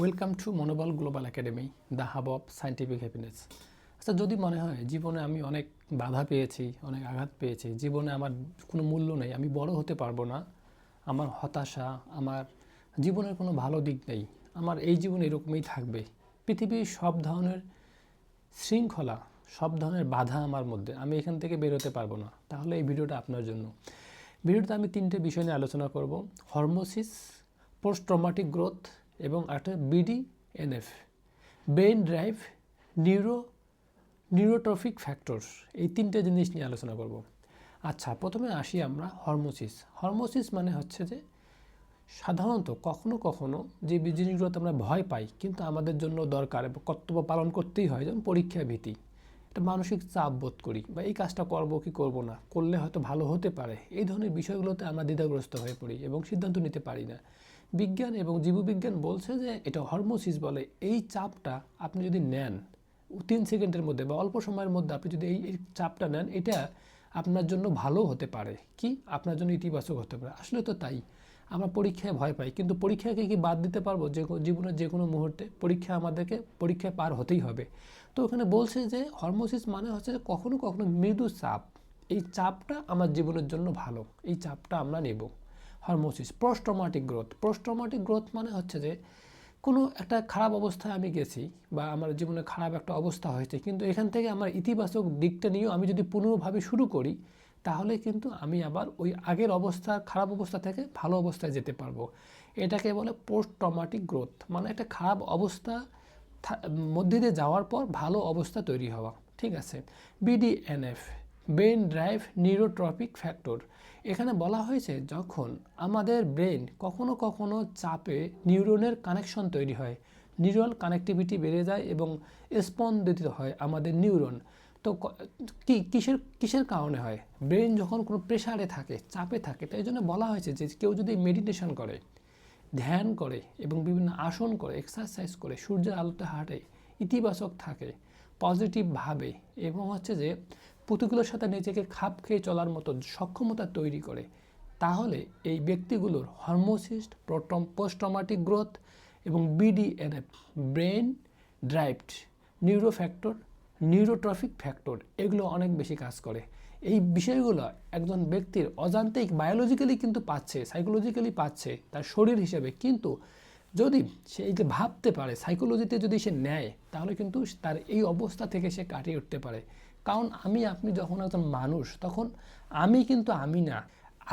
Welcome to Monobal global academy the hub of scientific happiness আচ্ছা যদি মনে হয়, জীবনে আমি অনেক বাধা পেয়েছি, অনেক আঘাত পেয়েছি, জীবনে আমার কোনো মূল্য নেই, আমি বড় হতে পারব না, আমার হতাশা, আমার জীবনের কোনো ভালো দিক নেই, আমার এই জীবন এরকমই থাকবে, পৃথিবীর সব ধরনের শৃঙ্খলা, সব ধরনের বাধা আমার মধ্যে, আমি এখান থেকে বেরোতে পারব না। তাহলে এই ভিডিওটা আপনার জন্য। ভিডিওতে আমি তিনটে বিষয় নিয়ে আলোচনা করব। হরমোসিস পোস্ট ট্রমাটিক গ্রোথ এবং একটা BD NF brain drive neuro neurotrophic factor এই তিনটে জিনিস নিয়ে আলোচনা করব। আচ্ছা প্রথমে আসি আমরা হরমোসিস হরমোসিস মানে হচ্ছে যে সাধারণত কখনো কখনো যে জিনিসগুলোতে আমরা ভয় পাই, কিন্তু আমাদের জন্য দরকার এবং কর্তব্য পালন করতেই হয়, যেমন পরীক্ষা ভীতি। একটা মানসিক চাপ বোধ করি বা এই কাজটা করব কি করব না, করলে হয়তো ভালো হতে পারে। এই ধরনের বিষয়গুলোতে আমরা দ্বিধাগ্রস্ত হয়ে পড়ি এবং সিদ্ধান্ত নিতে পারি না। বিজ্ঞান এবং জীববিজ্ঞান বলছে যে এটা হরমোসিস বলে। এই চাপটা আপনি যদি নেন, তিন সেকেন্ডের মধ্যে বা অল্প সময়ের মধ্যে আপনি যদি এই চাপটা নেন, এটা আপনার জন্য ভালো হতে পারে। কি? আপনার জন্য ইতিবাচক হতে পারে। আসলে তো তাই। আমরা পরীক্ষায় ভয় পাই। কিন্তু পরীক্ষাকে কি বাদ দিতে পারব? যে জীবনের যে কোনো মুহূর্তে পরীক্ষা আমাদেরকে, পরীক্ষায় পার হতেই হবে। তো ওখানে বলছে যে হরমোসিস মানে হচ্ছে যে কখনো কখনো মৃদু চাপ। এই চাপটা আমার জীবনের জন্য ভালো। এই চাপটা আমরা নেব। হরমোসিস পোস্ট্রমাটিক গ্রোথ পোস্ট্রমাটিক গ্রোথ মানে হচ্ছে যে, কোনো একটা খারাপ অবস্থায় আমি গেছি বা আমার জীবনে খারাপ একটা অবস্থা হয়েছে, কিন্তু এখান থেকে আমার ইতিবাচক দিকটা নিয়েও আমি যদি পুনর্ভাবে শুরু করি, তাহলে কিন্তু আমি আবার ওই আগের অবস্থা, খারাপ অবস্থা থেকে ভালো অবস্থায় যেতে পারব। এটাকে বলে পোস্ট ট্রমাটিক গ্রোথ মানে একটা খারাপ অবস্থা মধ্যে দিয়ে যাওয়ার পর ভালো অবস্থা তৈরি হওয়া। ঠিক আছে? BDNF brain drive neurotrophic factor. এখানে বলা হয়েছে যখন আমাদের ব্রেন কখনো কখনো চাপে নিউরনের কানেকশন তৈরি হয় নিউরাল কানেক্টিভিটি বেড়ে যায় এবং স্পন্দিত হয় আমাদের নিউরন। তো ক- কিসের কিসের কারণে হয়? ব্রেন যখন কোনো প্রেশারে থাকে, চাপে থাকে, তাই জন্য বলা হয়েছে যে কেউ যদি মেডিটেশন করে, ধ্যান করে এবং বিভিন্ন আসন করে, এক্সারসাইজ করে, সূর্যের আলোতে হাঁটে, ইতিবাচক থাকে, পজিটিভ ভাবে এবং হচ্ছে যে প্রতিকূলের সাথে নিজেকে খাপ খেয়ে চলার মতো সক্ষমতা তৈরি করে। তাহলে এই ব্যক্তিগুলোর হরমোসিস্ট, প্রোটম পোস্টমাটিক গ্রোথ এবং BDNF brain driven neuro factor neurotrophic factor এগুলো অনেক বেশি কাজ করে। এই বিষয়গুলো একজন ব্যক্তির অজান্তেই বায়োলজিক্যালি কিন্তু পাচ্ছে, সাইকোলজিক্যালি পাচ্ছে তার শরীর হিসেবে। কিন্তু যদি সে এই যে ভাবতে পারে, সাইকোলজিতে যদি সে নেয়, তাহলে কিন্তু তার এই অবস্থা থেকে সে কাটিয়ে উঠতে পারে। কারণ আমি, আপনি যখন একজন মানুষ, তখন আমি কিন্তু আমি না।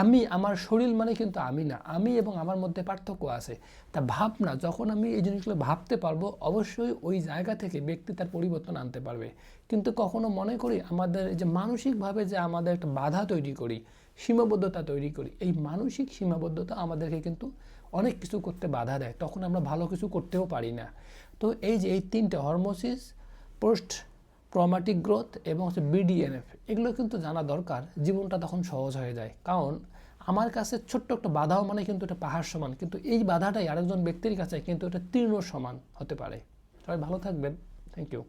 আমি, আমার শরীর মানে কিন্তু আমি না। আমি এবং আমার মধ্যে পার্থক্য আছে। তা ভাবনা, যখন আমি এই জিনিসগুলো ভাবতে পারব, অবশ্যই ওই জায়গা থেকে ব্যক্তি তার পরিবর্তন আনতে পারবে। কিন্তু কখনো মনে করি আমাদের যে মানসিকভাবে যে আমাদের একটা বাধা তৈরি করি, সীমাবদ্ধতা তৈরি করি, এই মানসিক সীমাবদ্ধতা আমাদেরকে কিন্তু অনেক কিছু করতে বাধা দেয়। তখন আমরা ভালো কিছু করতেও পারি না। তো এই যে এই তিনটে হরমোসিস পোস্ট ট্রমাটিক গ্রোথ এবং হচ্ছে বিডিএনএফ এগুলো কিন্তু জানা দরকার, জীবনটা তখন সহজ হয়ে যায়। কারণ আমার কাছে ছোট্ট একটা বাধাও মানে কিন্তু এটা পাহাড় সমান, কিন্তু এই বাধাটাই আরেকজন ব্যক্তির কাছে কিন্তু এটা তীর্ণ সমান হতে পারে। সবাই ভালো থাকবেন। Thank you